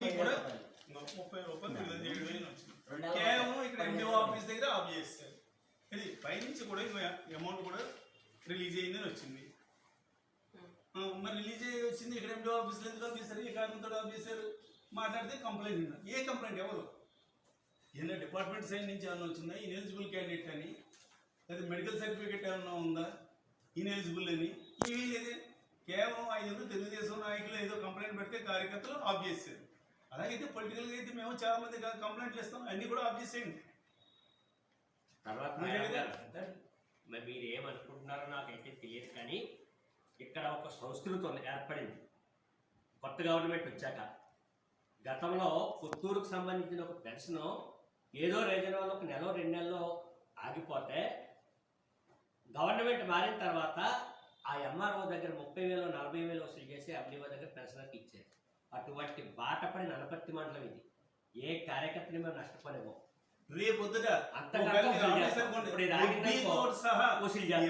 కూడా ముప్పై రూపాయలు కేవలం ఇక్కడ ఎండిఓ ఆఫీస్ దగ్గర ఆఫ్ చేస్తారు. ఇది పైనుంచి కూడా అమౌంట్ కూడా రిలీజ్ అయిందని వచ్చింది. ఆ, మరి రిలీజ్ అయ్యి వచ్చింది ఇక్కడ ఎండిఓ ఆఫీస్లో ఎందుకు ఆఫీసర్ ఏ కారణంతో ఆఫీసర్ మాట్లాడితే కంప్లైంట్ ఉన్నారు ఏ కంప్లైంట్ ఎవరు? ఏదైనా డిపార్ట్మెంట్ సైడ్ నుంచి ఏమైనా వచ్చిందా? ఇన్ఎలిజిబుల్ క్యాండిడేట్ అని లేదా మెడికల్ సర్టిఫికేట్ ఏమైనా ఉందా? ఇన్ఎలిజిబుల్ అని. ఇవి లేదే కేవలం ఐదుగురు తెలుగుదేశం నాయకులు ఏదో కంప్లైంట్ పెడితే కార్యకర్తలు ఆఫ్ చేశారు అలాగైతే పొలిటికల్గా అయితే మేము చాలా మంది కంప్లైంట్లు ఇస్తాం అన్ని కూడా ఆఫ్ చేసేయండి తర్వాత మీరు మరి ఏమనుకుంటున్నారో నాకైతే తెలియదు కానీ ఇక్కడ ఒక సంస్కృతి ఉంది ఏర్పడింది. కొత్త గవర్నమెంట్ వచ్చాక. గతంలో పుత్తూరుకు సంబంధించిన ఒక పెన్షన్ ఏదో రీజన్ వల్ల ఒక నెల రెండు నెలలో ఆగిపోతే గవర్నమెంట్ మారిన తర్వాత ఆ ఎంఆర్ఓ దగ్గర ముప్పై వేలు నలభై వేలు వసూలు చేసి ఎండిఓ దగ్గర పెన్షనర్కి ఇచ్చారు అటువంటి బాట పడిన అనపర్తి మండలం ఇది. ఏ కార్యకర్తని మేము నష్టపోలేము.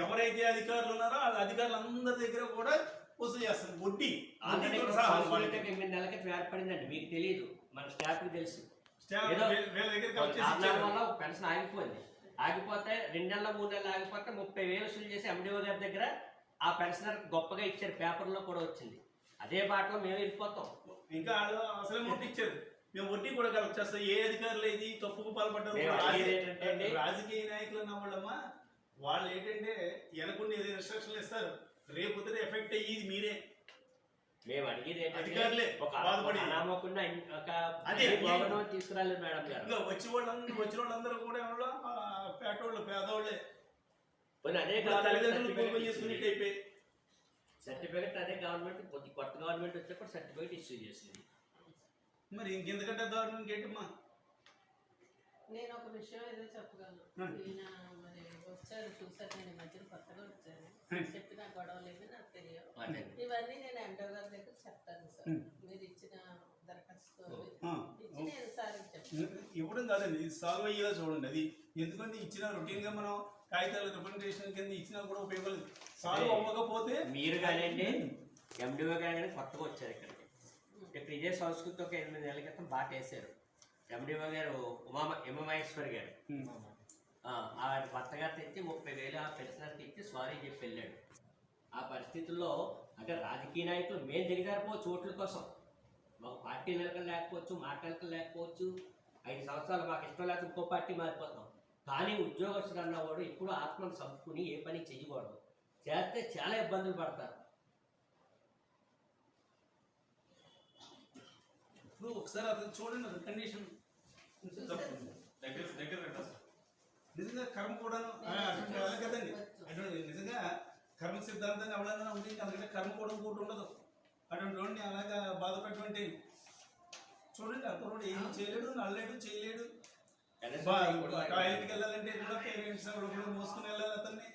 ఎవరైతే అధికారులు ఉన్నారో ఆ అధికారులందరి దగ్గర కూడా వసూలు చేస్తారు. వడ్డీ ఎనిమిది నెలల క్రితం ఏర్పడిందండి. మీకు తెలియదు మన స్టాఫ్కి తెలుసు. పెన్షన్ ఆగిపోయింది. ఆగిపోతే రెండు నెలల మూడు నెలలు ఆగిపోతే ముప్పై వేలు వసూలు చేసి ఎండిఓ గారి దగ్గర ఆ పెన్షనర్ గొప్పగా ఇచ్చారు. పేపర్లో కూడా వచ్చింది. అదే బాటలో మేము వెళ్ళిపోతాం. ఇంకా వాళ్ళు అసలు ఇచ్చారు. మేము వడ్డీ కూడా కలెక్ట్ చేస్తాం. ఏ అధికారులు ఇది తప్పుకు పాల్పడ్డారు రాజకీయ నాయకులు అన్నవాళ్ళమ్మా వాళ్ళు ఏంటంటే వెనకుండి ఏదో ఇన్స్ట్రక్షన్లు ఇస్తారు. రేపు ఎఫెక్ట్ అయ్యేది మీరే. మేము అడిగేది అధికారులే ఒక. అనామకుండా ఒక అదే. గవర్నమెంట్ తీసుకురాలేదు మేడం గారు. ఇంకా వచ్చే వాళ్ళందరూ వచ్చిన వాళ్ళందరూ కూడా ఎవరో పేటోళ్ళు పేదవాళ్ళే అదే తల్లిదండ్రులు చేసుకునేట్టు అయిపోయి సర్టిఫికెట్ అదే గవర్నమెంట్ కొద్ది కొత్త గవర్నమెంట్ వచ్చాక సర్టిఫికెట్ ఇష్యూ చేసింది. మరి ఇంకెందుకంటే దారుణం ఇంకేంటమ్మా నేను ఒక విషయం ఏదో చెప్పగలను. ఈయన మరి వచ్చారు చూసారు నేను ఈ మధ్యన కొత్తగా వచ్చాను Hmm. చెప్పిన గొడవ లేదు నాకు తెలియదు. ఇవన్నీ నేను ఎండో గారి దగ్గర చెప్తాను సార్. మీరు ఇచ్చిన దరఖాస్తు ఇచ్చి నేను సార్ చెప్తాను. ఇవ్వడం కాదండి ఇది సాల్వ్ అయ్యేలా చూడండి. అది ఎందుకంటే ఇచ్చిన రొటీన్గా మనం కాగితాలు రిప్రజెంటేషన్ కింద ఇచ్చినా కూడా ఉపయోగం సాల్వ్ అవ్వకపోతే మీరు కానివ్వండి ఎండిఓ కానీ కొత్తగా వచ్చారు ఇక్కడికి. ఇక్కడ ఇదే సంస్కృతి ఒక ఎనిమిది నెలల క్రితం బాట వేశారు ఎండిఓ గారు ఉమా ఉమామహేశ్వరి గారు. ఆ, ఆవిడ భర్త గారు తెచ్చి ముప్పై వేలు ఆ పెన్షనర్కి ఇచ్చి సారీ చెప్పి వెళ్ళాడు. ఆ పరిస్థితుల్లో అంటే రాజకీయ నాయకులు మేము దిగజారిపోవచ్చు ఓట్ల కోసం. మాకు పార్టీ నిలకలు లేకపోవచ్చు మాట నిలకలు లేకపోవచ్చు ఐదు సంవత్సరాలు మాకు ఇష్టం లేకపోతే ఇంకో పార్టీ మారిపోతాం. కానీ ఉద్యోగస్తుడు అన్నవాడు ఎప్పుడు ఆత్మను చంపుకుని ఏ పని చేయకూడదు చేస్తే చాలా ఇబ్బందులు పడతారు. ఇప్పుడు ఒకసారి అతను చూడండి అది కండిషన్ దగ్గర దగ్గర. నిజంగా కర్మ కూడాను ఆ, అటువంటి కదండి. అటువంటి నిజంగా కర్మ సిద్ధాంతాన్ని ఎవరైనా ఉంది అందుకంటే కర్మ కూడా ఇంకోటి ఉండదు. అటువంటి వాడిని అలాగా బాధపడటువంటి చూడండి అతను ఏం చేయలేడు నల్లలేడు చేయలేడు. టాయిలెట్కి వెళ్ళాలంటే కూడా పేరెంట్స్ కూడా మోసుకుని వెళ్ళాలి అతన్ని.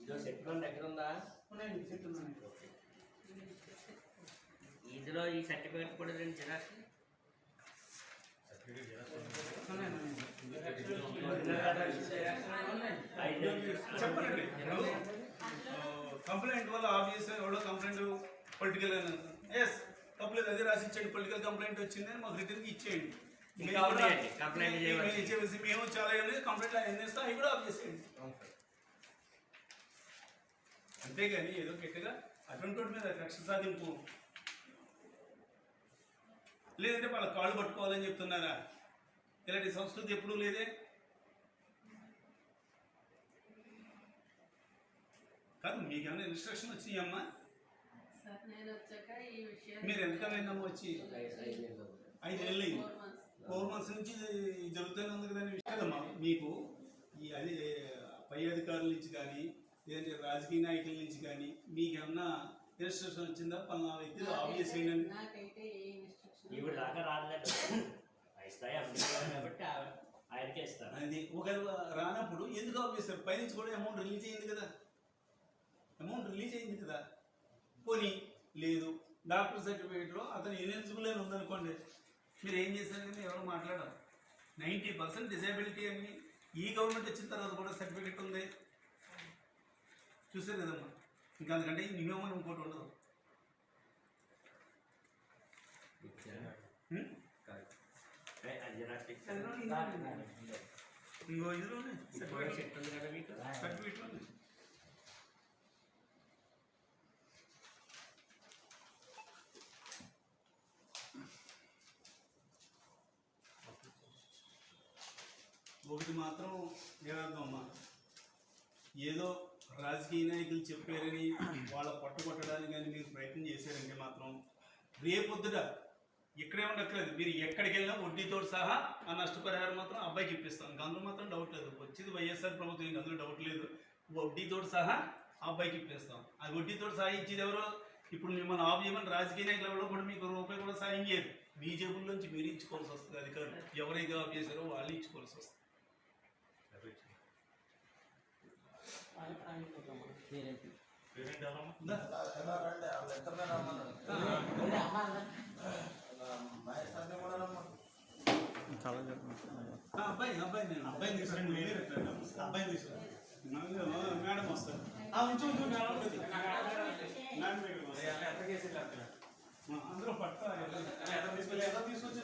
ఇదో ఉందా? ఉన్నాయండి చెట్లు ఉన్నాయి ఇందులో ఈ సర్టిఫికేట్ కూడా రెండు జిరాక్స్? చెప్పండి. కంప్లైంట్ వల్ల ఆఫీస్ ఎవడో కంప్లైంట్ పొలిటికల్ ఎస్ తప్పలేదు అదే రాసి ఇచ్చేయండి పొలిటికల్ కంప్లైంట్ వచ్చిందని మాకు రిటర్న్ ఇచ్చేయండి. ఇచ్చేసి మేము చాలా కంప్లైంట్ ఎన్ని ఇస్తాం అవి కూడా ఆఫ్ చేసేయండి. అంతేగాని ఏదో గట్టిగా అటువంటి వాటి మీద కక్ష సాధింపు. లేదంటే వాళ్ళ కాళ్ళు పట్టుకోవాలని చెప్తున్నారా? ఇలాంటి సంస్కృతి ఎప్పుడూ లేదే? కాదు మీకేమైనా ఇన్స్ట్రక్షన్ వచ్చినాయమ్మా? మీరు ఎంతకాలం వచ్చి? ఐదు నెలలు అయింది ఫోర్ మంత్స్ నుంచి జరుగుతూనే ఉంది కదండి కదమ్మా. మీకు ఈ అది పై అధికారుల నుంచి కానీ లేదంటే రాజకీయ నాయకుల నుంచి కానీ మీకు ఏమన్నా ఇన్స్ట్రక్షన్ వచ్చిందా? పలానా వ్యక్తి ఆఫ్ చేసేయండి అని? నాకైతే ఏ ఇన్స్ట్రక్షన్ ఈవిడ దాకా రాలేదండి ఇస్తాయి అమ్ముతున్నారు కాబట్టి ఆయనకే అది ఒకవేళ రానప్పుడు ఎందుకు చేస్తారు? పైనుంచి కూడా అమౌంట్ రిలీజ్ అయింది కదా. అమౌంట్ రిలీజ్ అయింది కదా. పోనీ లేదు. డాక్టర్ సర్టిఫికేట్లో అతను ఇన్ఎలిజిబుల్ అని ఉందనుకోండి. మీరు ఏం చేశారు కానీ ఎవరు మాట్లాడరు. నైంటీ పర్సెంట్ డిజేబిలిటీ అని ఈ గవర్నమెంట్ వచ్చిన తర్వాత కూడా సర్టిఫికేట్ ఉంది. చూసారు కదమ్మా. ఇంకా అందుకంటే మినిమం ఇంకోటి ఉండదు. ఇంకో ఇదిలోనే ఇప్పుడు సెట్ ఉంది. ఒకటి మాత్రం నిరార్థమ్మా ఏదో రాజకీయ నాయకులు చెప్పారని వాళ్ళ పట్టు కొట్టడానికి కానీ మీరు ప్రయత్నం చేశారంటే మాత్రం రేపొద్దుట ఇక్కడే ఉండక్కర్లేదు. మీరు ఎక్కడికి వెళ్ళినా వడ్డీతో సహా ఆ నష్టపరిహారం మాత్రం అబ్బాయికి ఇప్పిస్తాం. ఇంకా అందులో మాత్రం డౌట్ లేదు. వచ్చేది వైఎస్ఆర్ ప్రభుత్వం ఇంకా అందులో డౌట్ లేదు. వడ్డీతో సహా ఆ అబ్బాయికి ఇప్పిస్తాం. ఆ వడ్డీతో సహా ఇచ్చేది ఎవరో? ఇప్పుడు మిమ్మల్ని ఆఫ్ చేయమని రాజకీయ నాయకులు ఎవరో కూడా మీకు రూపాయి కూడా సాయం చేయరు. మీ జేబుల్లోంచి మీరు ఇచ్చుకోవాల్సి వస్తుంది అధికారులు. ఎవరైతే ఆఫ్ చేశారో వాళ్ళు ఇచ్చుకోవాల్సి వస్తుంది పేరెంట్ ఎవరమ్మా దా. ఆ, అబ్బాయి అబ్బాయి నేను అబ్బాయిని తీసుకురండి మీరు అబ్బాయిని తీసుకురండి మేడం వస్తారు ఉంచు ఉంచు మేడం మేడం దగ్గరికి పట్ట తీసుకొచ్చి